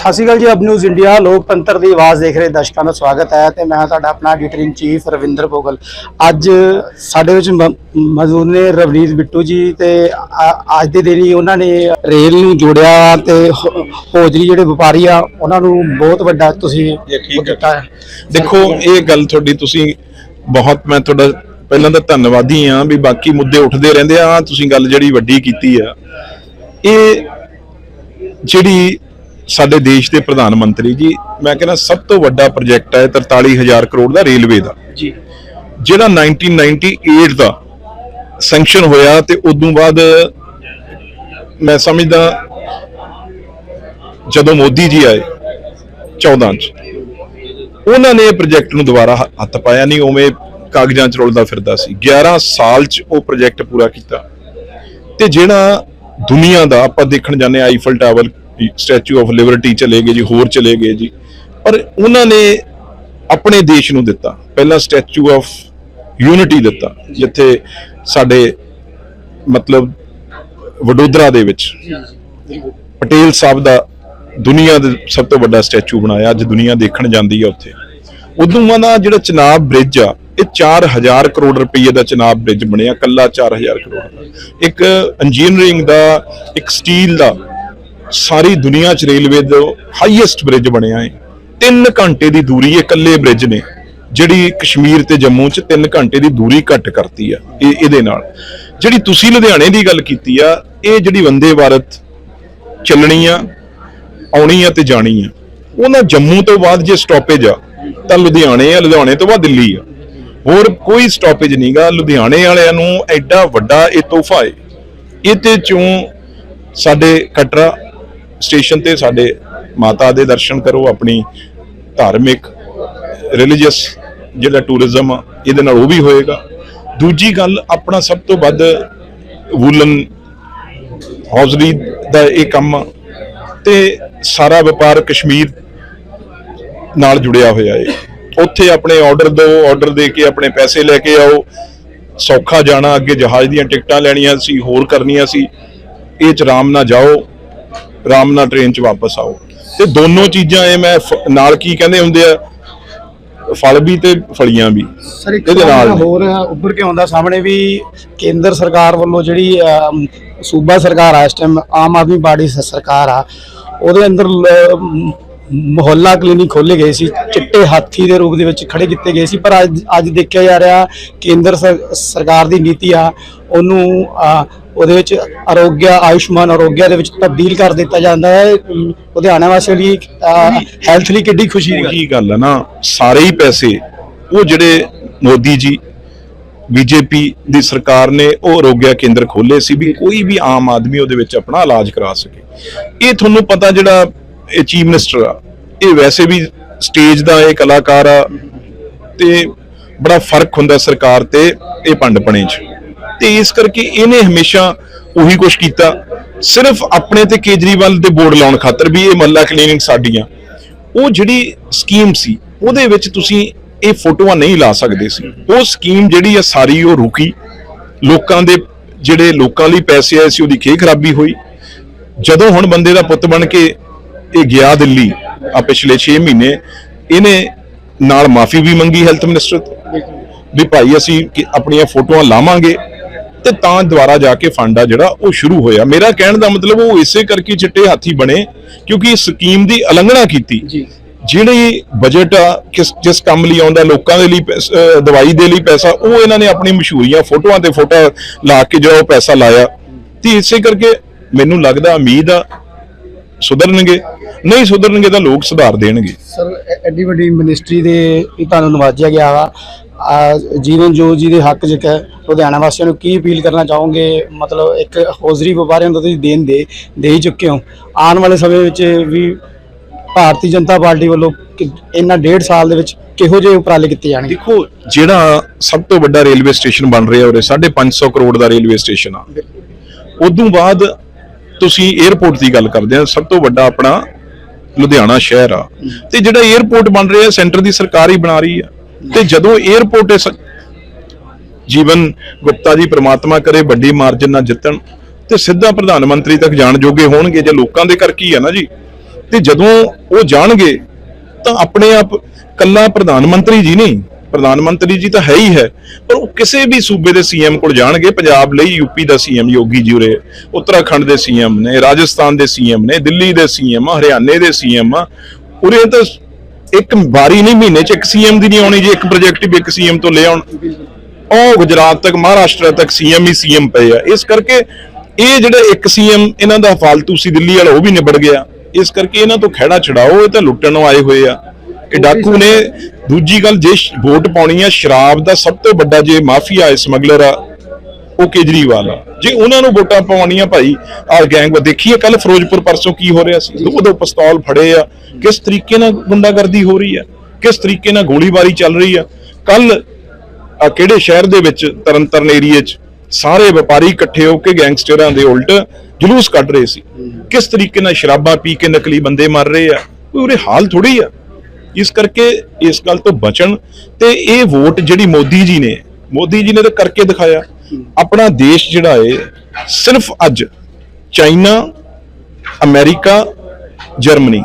ਸਤਿ ਸ਼੍ਰੀ ਅਕਾਲ ਜੀ ਅਬ ਨਿਊਜ਼ ਇੰਡੀਆ ਲੋਕਤੰਤਰ ਦੀ ਆਵਾਜ਼ ਦੇਖ ਰਹੇ ਦਰਸ਼ਕਾਂ ਦਾ ਸਵਾਗਤ ਹੈ ਤੇ ਮੈਂ ਤੁਹਾਡਾ ਆਪਣਾ editor in chief Ravinder Bhogal. ਅੱਜ ਸਾਡੇ ਵਿੱਚ ਮੌਜੂਦ ਨੇ ਰਵਨੀਤ ਬਿੱਟੂ ਜੀ ਤੇ ਅੱਜ ਦੇ ਦਿਨ ਹੀ ਉਹਨਾਂ ਨੇ ਰੇਲ ਨੂੰ ਜੋੜਿਆ ਤੇ ਹੋਜਰੀ ਜਿਹੜੇ ਵਪਾਰੀ ਆ ਉਹਨਾਂ ਨੂੰ ਬਹੁਤ ਵੱਡਾ ਤੁਸੀਂ। ਕੀਤਾ ਹੈ। ਦੇਖੋ ਇਹ ਗੱਲ ਤੁਹਾਡੀ ਤੁਸੀਂ ਬਹੁਤ ਮੈਂ ਤੁਹਾਡਾ ਪਹਿਲਾਂ ਤਾਂ ਧੰਨਵਾਦੀ ਆ ਵੀ ਬਾਕੀ ਮੁੱਦੇ ਉੱਠਦੇ ਰਹਿੰਦੇ ਆ ਤੁਸੀਂ ਗੱਲ ਜਿਹੜੀ ਵੱਡੀ ਕੀਤੀ ਆ। ਇਹ ਜਿਹੜੀ ਸਾਡੇ ਦੇਸ਼ ਦੇ ਪ੍ਰਧਾਨ ਮੰਤਰੀ ਜੀ ਮੈਂ ਕਹਿੰਦਾ ਸਭ ਤੋਂ ਵੱਡਾ ਪ੍ਰੋਜੈਕਟ ਹੈ 43000 ਕਰੋੜ ਦਾ ਰੇਲਵੇ ਦਾ। ਜੀ। ਜਿਹੜਾ 1998 ਦਾ ਸੈਂਕਸ਼ਨ ਹੋਇਆ ਤੇ ਉਦੋਂ ਬਾਅਦ ਮੈਂ ਸਮਝਦਾ ਜਦੋਂ ਮੋਦੀ ਜੀ ਆਏ 14 ਚ ਉਹਨਾਂ ਨੇ ਇਹ ਪ੍ਰੋਜੈਕਟ ਨੂੰ ਦੁਬਾਰਾ ਹੱਥ ਪਾਇਆ ਨਹੀਂ ਉਵੇਂ ਕਾਗਜ਼ਾਂ 'ਚ ਰੁਲਦਾ ਫਿਰਦਾ ਸੀ। 11 ਸਾਲ 'ਚ ਉਹ ਪ੍ਰੋਜੈਕਟ ਪੂਰਾ ਕੀਤਾ। ਤੇ ਜਿਹੜਾ ਦੁਨੀਆ ਦਾ ਆਪਾਂ ਦੇਖਣ ਜਾਂਦੇ Eiffel Tower Statue of Liberty ਚਲੇ ਗਏ ਜੀ, ਹੋਰ ਚਲੇ ਗਏ ਜੀ। ਪਰ ਉਹਨਾਂ ਨੇ ਆਪਣੇ ਦੇਸ਼ ਨੂੰ ਦਿੱਤਾ। ਪਹਿਲਾ ਸਟੈਚੂ ਆਫ ਯੂਨਿਟੀ ਦਿੱਤਾ, ਜਿੱਥੇ ਸਾਡੇ ਮਤਲਬ ਵਡੋਦਰਾ ਦੇ ਵਿੱਚ ਪਟੇਲ ਸਾਹਿਬ ਦਾ ਦੁਨੀਆ ਦੇ ਸਭ ਤੋਂ ਵੱਡਾ ਸਟੈਚੂ ਬਣਾਇਆ, ਅੱਜ ਦੁਨੀਆ ਦੇਖਣ ਜਾਂਦੀ ਆ ਉੱਥੇ। ਉਦੋਂ ਦਾ ਜਿਹੜਾ ਚਨਾਬ ਬ੍ਰਿਜ ਆ, ਇਹ 4000 ਕਰੋੜ ਰੁਪਏ ਦਾ ਚਨਾਬ ਬ੍ਰਿਜ ਬਣਿਆ ਕੱਲਾ 4000 ਕਰੋੜ ਦਾ। ਇੱਕ ਇੰਜੀਨੀਅਰਿੰਗ ਦਾ, ਇੱਕ ਸਟੀਲ ਦਾ ਸਾਰੀ ਦੁਨੀਆ 'ਚ ਰੇਲਵੇ ਦਾ ਹਾਈਐਸਟ ਬ੍ਰਿਜ ਬਣਿਆ ਹੈ। 3 ਘੰਟੇ ਦੀ ਦੂਰੀ ਇਹ ਇਕੱਲੇ ਬ੍ਰਿਜ ਨੇ, ਜਿਹੜੀ ਕਸ਼ਮੀਰ ਤੇ ਜੰਮੂ 'ਚ 3 ਘੰਟੇ ਦੀ ਦੂਰੀ ਘੱਟ ਕਰਤੀ ਆ, ਇਹ ਇਹਦੇ ਨਾਲ। ਜਿਹੜੀ ਤੁਸੀਂ ਲੁਧਿਆਣੇ ਦੀ ਗੱਲ ਕੀਤੀ ਆ, ਇਹ ਜਿਹੜੀ ਵੰਦੇ ਭਾਰਤ ਚੱਲਣੀ ਆ, ਆਉਣੀ ਆ ਤੇ ਜਾਣੀ ਆ। ਉਹਨਾਂ ਜੰਮੂ ਤੋਂ ਬਾਅਦ ਜੇ ਸਟਾਪੇਜ ਆ, ਤਾਂ ਲੁਧਿਆਣੇ ਆ, ਲੁਧਿਆਣੇ ਤੋਂ ਬਾਅਦ ਦਿੱਲੀ ਆ। ਹੋਰ ਕੋਈ ਸਟਾਪੇਜ ਨਹੀਂਗਾ ਲੁਧਿਆਣੇ ਵਾਲਿਆਂ ਨੂੰ ਐਡਾ ਵੱਡਾ ਇਹ ਤੋਹਫਾ ਹੈ ਇਹਦੇ ਚੋਂ ਸਾਡੇ ਕਟਰਾ ਸਟੇਸ਼ਨ ਤੇ ਸਾਡੇ ਮਾਤਾ ਦੇ ਦਰਸ਼ਨ ਕਰੋ, ਆਪਣੀ ਧਾਰਮਿਕ ਰਿਲੀਜੀਅਸ ਜਿਹੜਾ ਟੂਰਿਜ਼ਮ ਆ, ਇਹਦੇ ਨਾਲ ਉਹ ਵੀ ਹੋਏਗਾ। ਦੂਜੀ ਗੱਲ, ਆਪਣਾ ਸਭ ਤੋਂ ਵੱਧ ਵੂਲਨ ਹੌਜ਼ਰੀ ਦਾ ਇਹ ਕੰਮ ਆ ਤੇ ਸਾਰਾ ਵਪਾਰ ਕਸ਼ਮੀਰ ਨਾਲ ਜੁੜਿਆ ਹੋਇਆ ਹੈ ਉੱਥੇ ਆਪਣੇ ਆਰਡਰ ਦਿਓ ਆਰਡਰ ਦੇ ਕੇ ਆਪਣੇ ਪੈਸੇ ਲੈ ਕੇ ਆਓ। ਸੌਖਾ ਜਾਣਾ, ਅੱਗੇ ਜਹਾਜ਼ ਦੀਆਂ ਟਿਕਟਾਂ ਲੈਣੀਆਂ ਸੀ, ਹੋਰ ਕਰਨੀਆਂ ਸੀ। ਇਹ ਚ ਆਰਾਮ ਨਾਲ ਜਾਓ। ਆਰਾਮ ਨਾਲ ਟ੍ਰੇਨ ਚ ਵਾਪਸ ਆਓ। ਤੇ ਦੋਨੋਂ ਚੀਜ਼ਾਂ ਇਹ ਮੈਂ ਨਾਲ ਕੀ ਕਹਿੰਦੇ ਹੁੰਦੇ ਆ? ਫਲ ਵੀ ਤੇ ਫਲੀਆਂ ਵੀ। ਸਰ ਇੱਕ ਇਹਦੇ ਨਾਲ ਨਾਲ ਹੋਰ ਉੱਭਰ ਕੇ ਆਉਂਦਾ ਸਾਹਮਣੇ ਵੀ ਕੇਂਦਰ ਸਰਕਾਰ ਵੱਲੋਂ ਜਿਹੜੀ ਸੂਬਾ ਸਰਕਾਰ ਆ ਇਸ ਟਾਈਮ ਆਮ ਆਦਮੀ ਪਾਰਟੀ ਸਰਕਾਰ ਆ ਉਹਦੇ ਅੰਦਰ ਮੁਹੱਲਾ ਕਲੀਨਿਕ ਖੋਲੇ ਗਏ ਸੀ ਚਿੱਟੇ ਹਾਥੀ ਦੇ ਰੂਪ ਦੇ ਵਿੱਚ ਖੜੇ ਕੀਤੇ ਗਏ ਸੀ ਪਰ ਅੱਜ ਅੱਜ ਦੇਖਿਆ ਜਾ ਰਿਹਾ ਕੇਂਦਰ ਸਰ- ਸਰਕਾਰ ਦੀ ਨੀਤੀ ਆ ਉਹਨੂੰ ਉਹਦੇ ਵਿੱਚ ਆਰੋਗਿਆ, ਆਯੁਸ਼ਮਾਨ ਆਰੋਗਿਆ ਦੇ ਵਿੱਚ ਤਬਦੀਲ ਕਰ ਦਿੱਤਾ ਜਾਂਦਾ ਹੈ। ਲੁਧਿਆਣਾ ਵਾਸੀਆਂ ਲਈ ਹੈਲਥ ਲਈ ਕਿੱਡੀ ਖੁਸ਼ੀ ਦੀ ਗੱਲ ਗੱਲ ਹੈ ਨਾ, ਸਾਰੇ ਹੀ ਪੈਸੇ, ਉਹ ਜਿਹੜੇ ਮੋਦੀ ਜੀ, ਬੀਜੇਪੀ ਦੀ ਸਰਕਾਰ ਨੇ ਉਹ ਆਰੋਗਿਆ ਕੇਂਦਰ ਖੋਲੇ ਸੀ ਵੀ ਕੋਈ ਵੀ ਆਮ ਆਦਮੀ ਉਹਦੇ ਵਿੱਚ ਆਪਣਾ ਇਲਾਜ ਕਰਾ ਸਕੇ। ਇਹ ਤੁਹਾਨੂੰ ਪਤਾ ਜਿਹੜਾ ਇਹ ਚੀਫ ਮਿਨਿਸਟਰ ਆ, ਇਹ ਵੈਸੇ ਵੀ ਸਟੇਜ ਦਾ ਇਹ ਕਲਾਕਾਰ ਆ ਤੇ ਬੜਾ ਫ਼ਰਕ ਹੁੰਦਾ ਸਰਕਾਰ ਤੇ ਇਹ ਪੰਡਪਣੇ 'ਚ। ਤੇ ਇਸ ਕਰਕੇ ਇਹਨੇ ਹਮੇਸ਼ਾ ਉਹੀ ਕੁਝ ਕੀਤਾ। ਸਿਰਫ ਆਪਣੇ ਤੇ ਕੇਜਰੀਵਾਲ ਦੇ ਬੋਰਡ ਲਾਉਣ ਖਾਤਰ ਵੀ ਇਹ ਮਹੱਲਾ ਕਲੀਨਿਕ ਸਾਡੀਆਂ। ਉਹ ਜਿਹੜੀ ਸਕੀਮ ਸੀ, ਉਹਦੇ ਵਿੱਚ ਤੁਸੀਂ ਇਹ ਫੋਟੋਆਂ ਨਹੀਂ ਲਾ ਸਕਦੇ ਸੀ। ਉਹ ਸਕੀਮ ਜਿਹੜੀ ਆ ਸਾਰੀ ਉਹ ਰੁਕੀ। ਲੋਕਾਂ ਦੇ ਜਿਹੜੇ ਲੋਕਾਂ ਲਈ ਪੈਸੇ ਆਏ ਸੀ, ਉਹਦੀ ਖੇ ਖਰਾਬੀ ਹੋਈ। ਜਦੋਂ ਹੁਣ ਬੰਦੇ ਦਾ ਪੁੱਤ ਬਣ ਕੇ ਇਹ ਗਿਆ ਦਿੱਲੀ ਆ ਪਿਛਲੇ 6 ਮਹੀਨੇ, ਇਹਨੇ ਨਾਲ ਮਾਫੀ ਵੀ ਮੰਗੀ ਹੈਲਥ ਮਿਨਿਸਟਰ ਤੋਂ। ਵੀ ਭਾਈ ਅਸੀਂ ਆਪਣੀਆਂ ਫੋਟੋਆਂ ਲਾਵਾਂਗੇ। ਤੇ ਤਾਂ ਦੁਬਾਰਾ ਜਾ ਕੇ ਫੰਡ ਆ ਜਿਹੜਾ ਉਹ ਸ਼ੁਰੂ ਹੋਇਆ। ਮੇਰਾ ਕਹਿਣ ਦਾ ਮਤਲਬ ਉਹ ਇਸੇ ਕਰਕੇ ਚਿੱਟੇ ਹਾਥੀ ਬਣੇ ਕਿਉਂਕਿ ਇਸ ਸਕੀਮ ਦੀ ਉਲੰਘਣਾ ਕੀਤੀ। ਜੀ। ਜਿਹੜੀ ਬਜਟ ਕਿਸ ਜਿਸ ਕੰਮ ਲਈ ਆਉਂਦਾ ਲੋਕਾਂ ਦੇ ਲਈ ਦਵਾਈ ਦੇ ਲਈ ਪੈਸਾ ਉਹ ਇਹਨਾਂ ਨੇ ਆਪਣੀ ਮਸ਼ਹੂਰੀਆਂ ਫੋਟੋਆਂ ਤੇ ਫੋਟੋ ਲਾ ਕੇ ਜਿਹੜਾ ਉਹ ਪੈਸਾ ਲਾਇਆ। ਤੇ ਇਸੇ ਕਰਕੇ ਮੈਨੂੰ ਲੱਗਦਾ ਉਮੀਦ ਆ ਸੁਧਰਨਗੇ। ਨਹੀਂ ਸੁਧਰਨਗੇ ਤਾਂ ਲੋਕ ਸੁਧਾਰ ਦੇਣਗੇ। ਸਰ ਐਡੀ ਵੱਡੀ ਮਿਨਿਸਟਰੀ ਦੇ ਵੀ ਤੁਹਾਨੂੰ ਨਵਾਜਿਆ ਗਿਆ ਵਾ। ਜੀਵਨ ਜੋਤ ਜੀ ਦੇ ਹੱਕ 'ਚ ਹੈ, ਲੁਧਿਆਣਾ ਵਾਸੀਆਂ ਨੂੰ ਕੀ ਅਪੀਲ ਕਰਨਾ ਚਾਹੋਗੇ? ਮਤਲਬ ਇੱਕ ਹੌਜ਼ਰੀ ਵਪਾਰੀਆਂ ਨੂੰ ਤੁਸੀਂ ਦੇਣ ਦੇ ਦੇ ਚੁੱਕੇ ਹੋ। ਆਉਣ ਵਾਲੇ ਸਮੇਂ ਵਿੱਚ ਵੀ ਭਾਰਤੀ ਜਨਤਾ ਪਾਰਟੀ ਵੱਲੋਂ ਇਹਨਾਂ ਡੇਢ ਸਾਲ ਦੇ ਵਿੱਚ ਕਿਹੋ ਜਿਹੇ ਉਪਰਾਲੇ ਕੀਤੇ ਜਾਣਗੇ? ਦੇਖੋ, ਜਿਹੜਾ ਸਭ ਤੋਂ ਵੱਡਾ ਰੇਲਵੇ ਸਟੇਸ਼ਨ ਬਣ ਰਿਹਾ ਉਰੇ 550 ਕਰੋੜ ਦਾ ਰੇਲਵੇ ਸਟੇਸ਼ਨ ਆ। ਉਦੋਂ ਬਾਅਦ ਤੁਸੀਂ 에어ਪੋਰਟ ਦੀ ਗੱਲ ਕਰਦੇ ਆ, ਸਭ ਤੋਂ ਵੱਡਾ ਆਪਣਾ ਲੁਧਿਆਣਾ ਸ਼ਹਿਰ ਆ। ਤੇ ਜਿਹੜਾ 에어ਪੋਰਟ ਬਣ ਰਿਹਾ, ਸੈਂਟਰ ਦੀ ਸਰਕਾਰ ਹੀ ਬਣਾ ਰਹੀ ਆ। ਤੇ ਜਦੋਂ 에어ਪੋਰਟ ਇਸ ਜੀਵਨ ਗੁਪਤਾ ਜੀ ਪ੍ਰਮਾਤਮਾ ਕਰੇ ਵੱਡੀ ਮਾਰਜਨ ਨਾਲ ਜਿੱਤਣ, ਤੇ ਸਿੱਧਾ ਪ੍ਰਧਾਨ ਮੰਤਰੀ ਤੱਕ ਜਾਣ ਜੋਗੇ ਹੋਣਗੇ, ਜੇ ਲੋਕਾਂ ਦੇ ਕਰਕੇ ਹੀ ਆ ਨਾ ਜੀ, ਤੇ ਜਦੋਂ ਉਹ ਜਾਣਗੇ, ਤਾਂ ਆਪਣੇ ਆਪ ਕੱਲਾ ਪ੍ਰਧਾਨ ਮੰਤਰੀ ਜੀ ਨਹੀਂ, ਪ੍ਰਧਾਨ ਮੰਤਰੀ ਜੀ ਤਾਂ ਹੈ ਹੀ ਹੈ, ਪਰ ਉਹ ਕਿਸੇ ਵੀ ਸੂਬੇ ਦੇ ਸੀਐਮ ਕੋਲ ਜਾਣਗੇ, ਪੰਜਾਬ ਲਈ ਯੂਪੀ ਦਾ ਸੀਐਮ ਯੋਗੀ ਜੀ ਉਰੇ, ਉੱਤਰਾਖੰਡ ਦੇ ਸੀਐਮ ਨੇ, ਰਾਜਸਥਾਨ ਦੇ ਸੀਐਮ ਨੇ, ਦਿੱਲੀ ਦੇ ਸੀਐਮ ਹਰਿਆਣੇ ਦੇ ਸੀਐਮ ਉਰੇ ਤਾਂ ਇੱਕ ਵਾਰੀ ਨਹੀਂ, ਮਹੀਨੇ ਚ ਇੱਕ ਸੀਐਮ ਦੀ ਨਹੀਂ ਆਉਣੀ ਜੇ, ਇੱਕ ਪ੍ਰੋਜੈਕਟ ਇੱਕ ਸੀਐਮ ਤੋਂ ਲੈ ਆਉਣ। ਉਹ ਗੁਜਰਾਤ ਤੱਕ, ਮਹਾਰਾਸ਼ਟਰ ਤੱਕ ਸੀਐਮ ਹੀ ਸੀਐਮ ਪਏ ਆ। ਇਸ ਕਰਕੇ ਇਹ ਜਿਹੜਾ ਇੱਕ ਸੀਐਮ ਇਹਨਾਂ ਦਾ ਫਾਲਤੂ ਸੀ, ਦਿੱਲੀ ਵਾਲਾ ਉਹ ਵੀ ਨਿਬੜ ਗਿਆ। ਇਸ ਕਰਕੇ ਇਹਨਾਂ ਤੋਂ ਖਹਿੜਾ ਛਡਾਓ, ਇਹ ਤਾਂ ਲੁੱਟਣ ਨੂੰ ਆਏ ਹੋਏ ਆ। ਇਹ ਡਾਕੂ ਨੇ ਦੂਜੀ ਗੱਲ, ਜੇ ਵੋਟ ਪਾਉਣੀ ਆ, ਸ਼ਰਾਬ ਦਾ ਸਭ ਤੋਂ ਵੱਡਾ ਜੇ ਮਾਫੀਆ ਹੈ ਸਮਗਲਰ ਆ ਉਹ ਕੇਜਰੀਵਾਲ ਆ। ਜੇ ਉਹਨਾਂ ਨੂੰ ਵੋਟਾਂ ਪਾਉਣੀਆਂ ਭਾਈ ਆ ਗੈਂਗ ਦੇਖੀਏ ਕੱਲ ਫਿਰੋਜ਼ਪੁਰ ਪਰਸੋਂ ਕੀ ਹੋ ਰਿਹਾ ਸੀ। ਦੋ ਦੋ ਪਿਸਤੌਲ ਫੜੇ ਆ। ਕਿਸ ਤਰੀਕੇ ਨਾਲ ਗੁੰਡਾਗਰਦੀ ਹੋ ਰਹੀ ਆ? ਕਿਸ ਤਰੀਕੇ ਨਾਲ ਗੋਲੀਬਾਰੀ ਚੱਲ ਰਹੀ ਆ? ਕੱਲ ਆ ਕਿਹੜੇ ਸ਼ਹਿਰ ਦੇ ਵਿੱਚ, ਤਰਨਤਾਰਨ ਏਰੀਏ 'ਚ ਸਾਰੇ ਵਪਾਰੀ ਇਕੱਠੇ ਹੋ ਕੇ ਗੈਂਗਸਟਰਾਂ ਦੇ ਉਲਟ ਜਲੂਸ ਕੱਢ ਰਹੇ ਸੀ। ਕਿਸ ਤਰੀਕੇ ਨਾਲ ਸ਼ਰਾਬਾਂ ਪੀ ਕੇ ਨਕਲੀ ਬੰਦੇ ਮਰ ਰਹੇ ਆ? ਕੋਈ ਉਹਦੇ ਹਾਲ ਥੋੜੀ ਆ। ਇਸ ਕਰਕੇ ਇਸ ਗੱਲ ਤੋਂ ਬਚਣ ਤੇ ਇਹ ਵੋਟ ਜਿਹੜੀ ਮੋਦੀ ਜੀ ਨੇ ਮੋਦੀ ਜੀ ਨੇ ਤਾਂ ਕਰਕੇ ਦਿਖਾਇਆ। ਆਪਣਾ ਦੇਸ਼ ਜਿਹੜਾ ਏ, ਸਿਰਫ ਅੱਜ ਚਾਈਨਾ, ਅਮਰੀਕਾ, ਜਰਮਨੀ,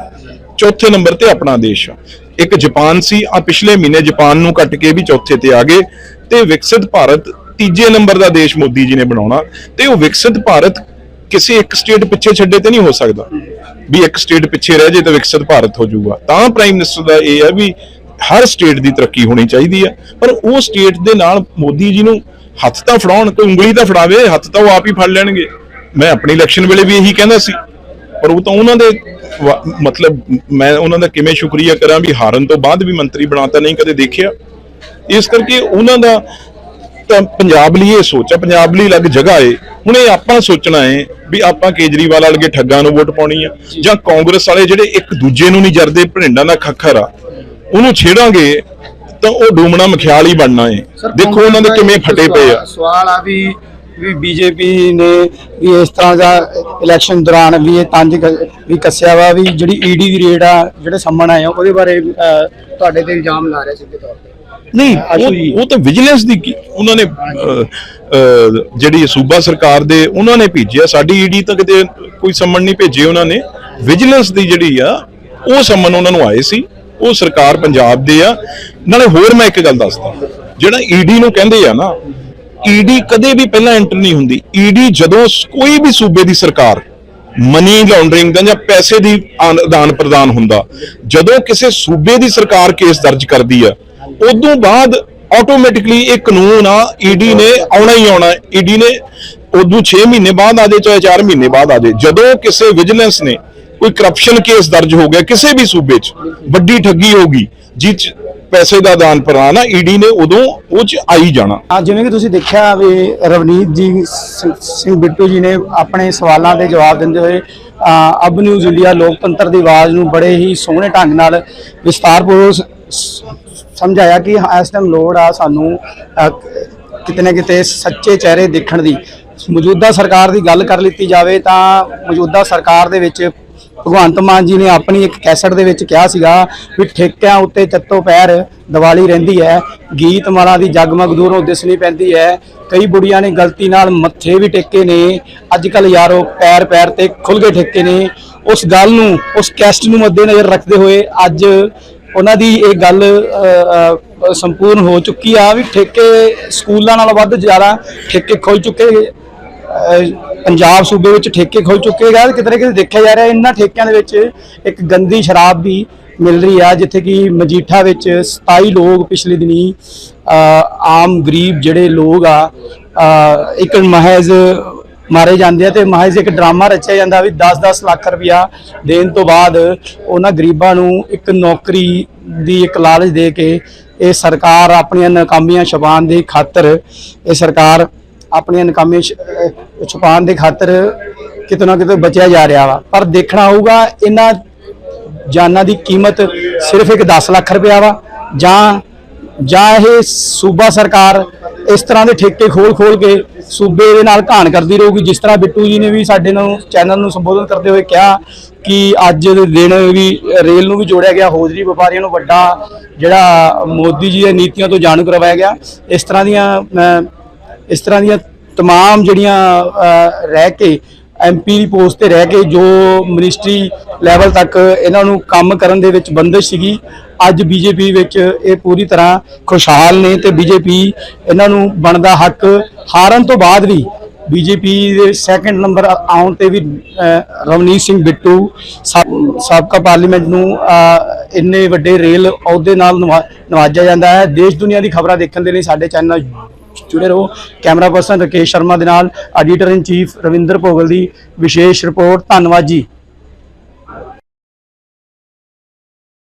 ਚੌਥੇ ਨੰਬਰ ਤੇ ਆਪਣਾ ਦੇਸ਼ ਆ। ਇੱਕ ਜਾਪਾਨ ਸੀ ਆ ਪਿਛਲੇ ਮਹੀਨੇ ਜਾਪਾਨ ਨੂੰ ਕੱਟ ਕੇ ਵੀ ਚੌਥੇ ਤੇ ਆ ਗਏ ਤੇ ਵਿਕਸਿਤ ਭਾਰਤ ਤੀਜੇ ਨੰਬਰ ਦਾ ਦੇਸ਼ ਮੋਦੀ ਜੀ ਨੇ ਬਣਾਉਣਾ। ਤੇ ਉਹ ਵਿਕਸਿਤ ਭਾਰਤ ਕਿਸੇ ਇੱਕ ਸਟੇਟ ਪਿੱਛੇ ਛੱਡੇ ਤੇ ਨਹੀਂ ਹੋ ਸਕਦਾ। ਵੀ ਇੱਕ ਸਟੇਟ ਪਿੱਛੇ ਰਹਿ ਜੇ ਤਾਂ ਵਿਕਸਿਤ ਭਾਰਤ ਹੋ ਜਾਊਗਾ। ਤਾਂ ਪ੍ਰਾਈਮ ਮਿਨਿਸਟਰ ਦਾ ਇਹ ਹੈ ਵੀ ਹਰ ਸਟੇਟ ਦੀ ਤਰੱਕੀ ਹੋਣੀ ਚਾਹੀਦੀ ਹੈ ਪਰ ਉਹ ਸਟੇਟ ਦੇ ਨਾਲ ਮੋਦੀ ਜੀ ਨੂੰ ਹੱਥ ਤਾਂ ਫੜਾਉਣ, ਕੋਈ ਉਂਗਲੀ ਤਾਂ ਫੜਾਵੇ, ਹੱਥ ਤਾਂ ਉਹ ਆਪ ਹੀ ਫੜ ਲੈਣਗੇ। ਮੈਂ ਆਪਣੀ ਇਲੈਕਸ਼ਨ ਵੇਲੇ ਵੀ ਇਹੀ ਕਹਿੰਦਾ ਸੀ। ਪਰ ਉਹ ਤਾਂ ਉਹਨਾਂ ਦੇ ਮਤਲਬ ਮੈਂ ਉਹਨਾਂ ਦਾ ਕਿਵੇਂ ਸ਼ੁਕਰੀਆ ਕਰਾਂ ਵੀ ਹਾਰਨ ਤੋਂ ਬਾਅਦ ਵੀ ਮੰਤਰੀ ਬਣਾਤਾ ਨਹੀਂ ਕਦੇ ਦੇਖਿਆ। ਇਸ ਕਰਕੇ ਉਹਨਾਂ ਦਾ ਤਾਂ ਪੰਜਾਬ ਲਈ ਇਹ ਸੋਚ ਆ, ਪੰਜਾਬ ਲਈ ਅਲੱਗ ਜਗ੍ਹਾ ਏ। ਹੁਣ ਇਹ ਆਪਾਂ ਸੋਚਣਾ ਏ ਵੀ ਆਪਾਂ ਕੇਜਰੀਵਾਲ ਵਾਲੇ ਠੱਗਾਂ ਨੂੰ ਵੋਟ ਪਾਉਣੀ ਆ ਜਾਂ ਕਾਂਗਰਸ ਵਾਲੇ ਜਿਹੜੇ ਇੱਕ ਦੂਜੇ ਨੂੰ ਨਹੀਂ ਜਰਦੇ ਭਿੰਡਾਂ ਦਾ ਖੱਖਰ ਆ। ਉਹਨੂੰ ਛੇੜਾਂਗੇ ਤਾਂ ਉਹ ਡੂਮਣਾ ਮਖਿਆਲ ਹੀ ਬਣਨਾ ਏ। ਦੇਖੋ ਉਹਨਾਂ ਦੇ ਕਿਵੇਂ ਫਟੇ ਪਏ ਆ। ਸਵਾਲ ਆ ਵੀ ਵੀ ਬੀਜੇਪੀ ਨੇ ਵੀ ਇਸ ਤਰ੍ਹਾਂ ਦਾ ਇਲੈਕਸ਼ਨ ਦੌਰਾਨ ਵੀ ਇਹ ਤੰਜ ਵੀ ਕੱਸਿਆ ਵਾ ਵੀ ਜਿਹੜੀ ਈਡੀ ਦੀ ਰੇਡ ਆ ਜਿਹੜੇ ਸਾਹਮਣੇ ਆਏ ਆ ਉਹਦੇ ਬਾਰੇ ਤੁਹਾਡੇ ਤੇ ਇਲਜ਼ਾਮ ਲਾ ਰਿਹਾ ਸਿੱਧੇ ਤੌਰ ਤੇ। ਨਹੀਂ। ਉਹ ਤਾਂ ਵਿਜੀਲੈਂਸ ਦੀ ਉਹਨਾਂ ਨੇ ਜਿਹੜੀ ਸੂਬਾ ਸਰਕਾਰ ਦੇ ਉਹਨਾਂ ਨੇ ਭੇਜਿਆ। ਸਾਡੀ ਈਡੀ ਤਾਂ ਕਿਤੇ ਕੋਈ ਸੰਮਣ ਨਹੀਂ ਭੇਜੇ ਉਹਨਾਂ ਨੇ। ਵਿਜੀਲੈਂਸ ਦੀ ਜਿਹੜੀ ਆ ਉਹ ਸੰਮਣ ਉਹਨਾਂ ਨੂੰ ਆਏ ਸੀ। ਉਹ ਸਰਕਾਰ ਪੰਜਾਬ ਦੇ ਆ। ਨਾਲੇ ਹੋਰ ਮੈਂ ਇੱਕ ਗੱਲ ਦੱਸਦਾ, ਜਿਹੜਾ ਈਡੀ ਨੂੰ ਕਹਿੰਦੇ ਆ ਨਾ ਈਡੀ ਕਦੇ ਵੀ ਪਹਿਲਾਂ ਐਂਟਰ ਨਹੀਂ ਹੁੰਦੀ। ਈਡੀ ਜਦੋਂ ਕੋਈ ਵੀ ਸੂਬੇ ਦੀ ਸਰਕਾਰ ਮਨੀ ਲਾਂਡਰਿੰਗ ਦਾ ਜਾਂ ਪੈਸੇ ਦੀ ਆਨ- ਆਦਾਨ ਪ੍ਰਦਾਨ ਹੁੰਦਾ, ਜਦੋਂ ਕਿਸੇ ਸੂਬੇ ਦੀ ਸਰਕਾਰ ਕੇਸ ਦਰਜ ਕਰਦੀ ਆ, ਉਦੋਂ ਬਾਅਦ ਆਟੋਮੈਟਿਕਲੀ ਇਹ ਕਾਨੂੰਨ ਆ ਈਡੀ ਨੇ ਆਉਣਾ ਹੀ ਆਉਣਾ। ਈਡੀ ਨੇ ਉਦੋਂ 6 ਮਹੀਨੇ ਬਾਅਦ ਆ ਜਾਏ, ਚਾਹੇ 4 ਮਹੀਨੇ ਬਾਅਦ ਆ ਜਾਏ। ਜਦੋਂ ਕਿਸੇ ਵਿਜੀਲੈਂਸ ਨੇ ਕੋਈ ਕਰਪਸ਼ਨ ਕੇਸ ਦਰਜ ਹੋ ਗਿਆ ਕਿਸੇ ਵੀ ਸੂਬੇ 'ਚ ਵੱਡੀ ਠੱਗੀ ਹੋ ਗਈ ਜਿਹ 'ਚ ਪੈਸੇ ਦਾ ਦਾਨ ਪ੍ਰਦਾਨ ਆ ਈਡੀ ਨੇ ਉਦੋਂ ਉਹ 'ਚ ਆਈ ਜਾਣਾ। ਆ ਜਿਵੇਂ ਕਿ ਤੁਸੀਂ ਦੇਖਿਆ ਵੀ ਰਵਨੀਤ ਜੀ ਸਿੰਘ ਸਿੰਘ ਬਿੱਟੂ ਜੀ ਨੇ ਆਪਣੇ ਸਵਾਲਾਂ ਦੇ ਜਵਾਬ ਦਿੰਦੇ ਹੋਏ ਅ, ਅਬ ਨਿਊਜ਼ ਇੰਡੀਆ ਲੋਕਤੰਤਰ ਦੀ ਆਵਾਜ਼ ਨੂੰ ਬੜੇ ਹੀ ਸੋਹਣੇ ਢੰਗ ਨਾਲ ਵਿਸਤਾਰਪੂਰਵਕ ਸ- ਸਮਝਾਇਆ ਕਿ ਹਾਂ, ਇਸ ਟਾਈਮ ਲੋੜ ਆ ਸਾਨੂੰ ਅ, ਕਿਤੇ ਨਾ ਕਿਤੇ ਸੱਚੇ ਚਿਹਰੇ ਦੇਖਣ ਦੀ। ਮੌਜੂਦਾ ਸਰਕਾਰ ਦੀ ਗੱਲ ਕਰ ਲਿੱਤੀ ਜਾਵੇ ਤਾਂ ਮੌਜੂਦਾ ਸਰਕਾਰ ਦੇ ਵਿੱਚ ਭਗਵੰਤ ਮਾਨ ਜੀ ਨੇ ਆਪਣੀ ਇੱਕ ਕੈਸਟ ਦੇ ਵਿੱਚ ਕਿਹਾ ਸੀਗਾ ਵੀ ਠੇਕਿਆਂ ਉੱਤੇ ਚੱਤੋ ਪੈਰ ਦੀਵਾਲੀ ਰਹਿੰਦੀ ਹੈ, ਗੀਤ ਮਾਲਾ ਦੀ ਜਗਮਗ ਦੂਰੋਂ ਦਿਸਣੀ ਪੈਂਦੀ ਹੈ। ਕਈ ਬੁੜੀਆਂ ਨੇ ਗਲਤੀ ਨਾਲ ਮੱਥੇ ਵੀ ਟੇਕੇ ਨੇ। ਅੱਜ ਕੱਲ ਯਾਰੋ ਪੈਰ ਪੈਰ ਤੇ ਖੁੱਲ ਗਏ ਠੇਕੇ ਨੇ। ਉਸ ਗੱਲ ਨੂੰ, ਉਸ ਕੈਸਟ ਨੂੰ ਮੱਦੇਨਜ਼ਰ ਰੱਖਦੇ ਹੋਏ ਅੱਜ ਉਹਨਾਂ ਦੀ ਇਹ ਗੱਲ ਸੰਪੂਰਨ ਹੋ ਚੁੱਕੀ ਆ ਵੀ ਠੇਕੇ ਸਕੂਲਾਂ ਨਾਲੋਂ ਵੱਧ ਜ਼ਿਆਦਾ ਠੇਕੇ ਖੁੱਲ ਚੁੱਕੇ ਪੰਜਾਬ ਸੂਬੇ ਵਿੱਚ ਠੇਕੇ ਖੁੱਲ ਚੁੱਕੇ ਗਾ ਕਿਤੇ ਨਾ ਕਿਤੇ ਦੇਖਿਆ ਜਾ ਰਿਹਾ ਇਹਨਾਂ ਠੇਕਿਆਂ ਦੇ ਵਿੱਚ ਇੱਕ ਗੰਦੀ ਸ਼ਰਾਬ ਵੀ ਮਿਲ ਰਹੀ ਆ, ਜਿੱਥੇ ਕਿ ਮਜੀਠਾ ਵਿੱਚ 27 ਲੋਕ ਪਿਛਲੇ ਦਿਨੀ ਆਮ ਗਰੀਬ ਜਿਹੜੇ ਲੋਕ ਆ ਇੱਕ ਮਹਿਜ਼ ਮਾਰੇ ਜਾਂਦੇ ਆ ਤੇ ਮਹਿਜ਼ ਇੱਕ ਡਰਾਮਾ ਰਚਿਆ ਜਾਂਦਾ ਵੀ 10-10 ਲੱਖ ਰੁਪਇਆ ਦੇਣ ਤੋਂ ਬਾਅਦ ਉਹਨਾਂ ਗਰੀਬਾਂ ਨੂੰ ਇੱਕ ਨੌਕਰੀ ਦੀ ਇੱਕ ਲਾਲਚ ਦੇ ਕੇ ਇਹ ਸਰਕਾਰ ਆਪਣੀਆਂ ਨਾਕਾਮੀਆਂ ਛੁਪਾਉਣ ਦੀ ਖਾਤਰ ਇਹ ਸਰਕਾਰ ਆਪਣੀਆਂ ਨਕਾਮੀਆਂ ਛੁਪਾਉਣ ਦੇ ਖਾਤਰ ਕਿਤੇ ਨਾ ਕਿਤੇ ਬਚਿਆ ਜਾ ਰਿਹਾ ਵਾ। ਪਰ ਦੇਖਣਾ ਹੋਊਗਾ, ਇਹਨਾਂ ਜਾਨਾਂ ਦੀ ਕੀਮਤ ਸਿਰਫ ਇੱਕ 10 ਲੱਖ ਰੁਪਇਆ ਵਾ। ਜਾਂ ਜਾਂ ਇਹ ਸੂਬਾ ਸਰਕਾਰ ਇਸ ਤਰ੍ਹਾਂ ਦੇ ਠੇਕੇ ਖੋਲ ਖੋਲ ਕੇ ਸੂਬੇ ਦੇ ਨਾਲ ਘਾਣ ਕਰਦੀ ਰਹੂਗੀ। ਜਿਸ ਤਰ੍ਹਾਂ ਬਿੱਟੂ ਜੀ ਨੇ ਵੀ ਸਾਡੇ ਨਾਲ ਚੈਨਲ ਨੂੰ ਸੰਬੋਧਨ ਕਰਦੇ ਹੋਏ ਕਿਹਾ ਕਿ ਅੱਜ ਦੇ ਦਿਨ ਵੀ ਰੇਲ ਨੂੰ ਵੀ ਜੋੜਿਆ ਗਿਆ। ਹੌਜ਼ਰੀ ਵਪਾਰੀਆਂ ਨੂੰ ਵੱਡਾ ਜਿਹੜਾ ਮੋਦੀ ਜੀ ਦੀਆਂ ਨੀਤੀਆਂ ਤੋਂ ਜਾਣੂ ਕਰਵਾਇਆ ਗਿਆ। ਇਸ ਤਰ੍ਹਾਂ ਦੀਆਂ ਇਸ ਤਰ੍ਹਾਂ ਦੀਆਂ ਤਮਾਮ ਜਿਹੜੀਆਂ ਰਹਿ ਕੇ ਐਮਪੀ ਦੀ ਪੋਸਟ ਤੇ ਰਹਿ ਕੇ ਜੋ ਮਿਨਿਸਟਰੀ ਲੈਵਲ ਤੱਕ ਇਹਨਾਂ ਨੂੰ ਕੰਮ ਕਰਨ ਦੇ ਵਿੱਚ ਬੰਦਸ਼ ਸੀਗੀ, ਅੱਜ ਬੀਜੇਪੀ ਵਿੱਚ ਇਹ ਪੂਰੀ ਤਰ੍ਹਾਂ ਖੁਸ਼ਹਾਲ ਨੇ ਤੇ ਬੀਜੇਪੀ ਇਹਨਾਂ ਨੂੰ ਬਣਦਾ ਹੱਕ ਹਾਰਨ ਤੋਂ ਬਾਅਦ ਵੀ ਬੀਜੇਪੀ ਦੇ ਸੈਕੰਡ ਨੰਬਰ ਆਉਣ ਤੇ ਵੀ ਰਵਨੀਤ ਸਿੰਘ ਬਿੱਟੂ ਸਾਬਕਾ ਪਾਰਲੀਮੈਂਟ ਨੂੰ ਇੰਨੇ ਵੱਡੇ ਰੇਲ ਅਹੁਦੇ ਨਾਲ ਨਵਾ- ਨਵਾਜਿਆ ਜਾਂਦਾ ਹੈ। ਦੇਸ਼ ਦੁਨੀਆ ਦੀ ਖਬਰਾਂ ਦੇਖਣ ਦੇ ਲਈ ਸਾਡੇ ਚੈਨਲ ਜੁੜੇ ਰਹੋ। ਕੈਮਰਾ ਪਰਸਨ ਰਕੇਸ਼ ਸ਼ਰਮਾ ਦੇ ਨਾਲ editor in chief Ravinder Bhogal ਦੀ ਵਿਸ਼ੇਸ਼ ਰਿਪੋਰਟ। ਧੰਨਵਾਦ ਜੀ।